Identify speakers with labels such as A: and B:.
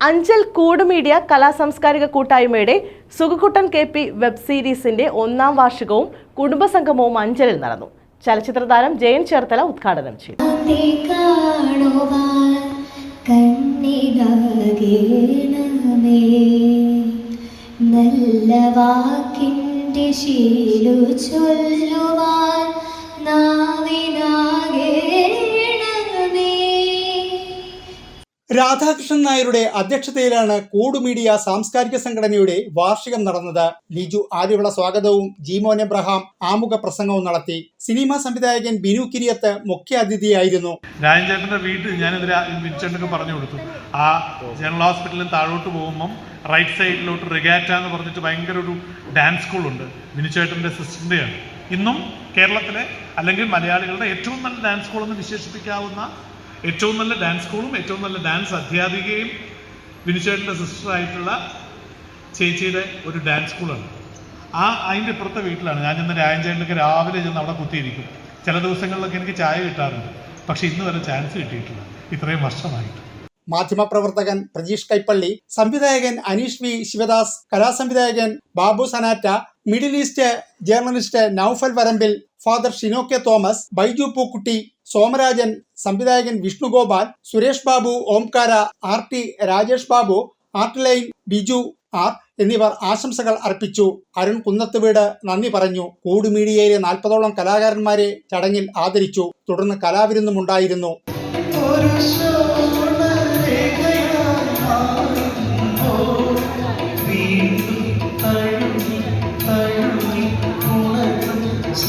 A: അഞ്ചൽ കൂട് മീഡിയ കലാസാംസ്കാരിക കൂട്ടായ്മയുടെ സുഖക്കുട്ടൻ K P web സീരീസിന്റെ ഒന്നാം വാർഷികവും കുടുംബസംഗമവും അഞ്ചലിൽ നടന്നു. ചലച്ചിത്ര താരം ജയൻ ചേർത്തല ഉദ്ഘാടനം ചെയ്തു.
B: നല്ല വാക്കിന്റെ ശീലു ചൊല്ലുവാൻ
C: രാധാകൃഷ്ണൻ നായരുടെ അധ്യക്ഷതയിലാണ് കൂട് മീഡിയ സാംസ്കാരിക സംഘടനയുടെ വാർഷികം നടന്നത്. ലിജു ആദ്യവിള സ്വാഗതവും ജീമോൻ എബ്രഹാം ആമുഖ പ്രസംഗവും നടത്തി. സിനിമാ സംവിധായകൻ ബിനു കിരിയത്ത് മുഖ്യ അതിഥിയായിരുന്നു.
D: രാജൻചേട്ടന്റെ വീട്ടിൽ ഞാനിതിൽ വിനിച്ചേട്ടനൊക്കെ പറഞ്ഞു കൊടുത്തു. ആ ജനറൽ ഹോസ്പിറ്റലിൽ താഴോട്ട് പോകുമ്പം റൈറ്റ് സൈഡിലോട്ട് റിഗാറ്റ എന്ന് പറഞ്ഞിട്ട് ഭയങ്കര ഒരു ഡാൻസ് സ്കൂൾ സ്കൂളുണ്ട് ബിനുചേട്ടന്റെ സിസ്റ്ററിന്റെയാണ് ഇന്നും കേരളത്തിലെ അല്ലെങ്കിൽ മലയാളികളുടെ ഏറ്റവും നല്ല ഡാൻസ് സ്കൂൾ എന്ന് വിശേഷിപ്പിക്കാവുന്ന ഏറ്റവും നല്ല ഡാൻസ് സ്കൂളും ഏറ്റവും നല്ല ഡാൻസ് അധ്യാപികയും വിനിച്ചേട്ടന്റെ സിസ്റ്ററായിട്ടുള്ള ചേച്ചിയുടെ ഒരു ഡാൻസ് സ്കൂളാണ് ആ അതിന്റെ ഇപ്പുറത്തെ വീട്ടിലാണ്. ഞാൻ ചെന്ന രാജൻചേട്ടനൊക്കെ രാവിലെ ചെന്ന് അവിടെ കുത്തിയിരിക്കും. ചില ദിവസങ്ങളിലൊക്കെ എനിക്ക് ചായ കിട്ടാറുണ്ട്. പക്ഷെ ഇന്ന് വരെ ചാൻസ് കിട്ടിയിട്ടില്ല. ഇത്രയും വർഷമായിട്ട്.
C: മാധ്യമപ്രവർത്തകൻ പ്രജീഷ് കൈപ്പള്ളി സംവിധായകൻ അനീഷ് വി ശിവദാസ് കലാസംവിധായകൻ Babu Sanata Middle East journalist Naufal Varambil father Shino K Thomas Baiju Pookkutty Somarajan സംവിധായകൻ Vishnugopal Suresh Babu Omkara R T Rajesh Babu art line Biju R എന്നിവർ ആശംസകൾ അർപ്പിച്ചു. അരുൺ കുന്നത്തുവീട് നന്ദി പറഞ്ഞു. കൂട് മീഡിയയിലെ നാൽപ്പതോളം കലാകാരന്മാരെ ചടങ്ങിൽ ആദരിച്ചു. തുടർന്ന് കലാവിരുന്നുമുണ്ടായിരുന്നു.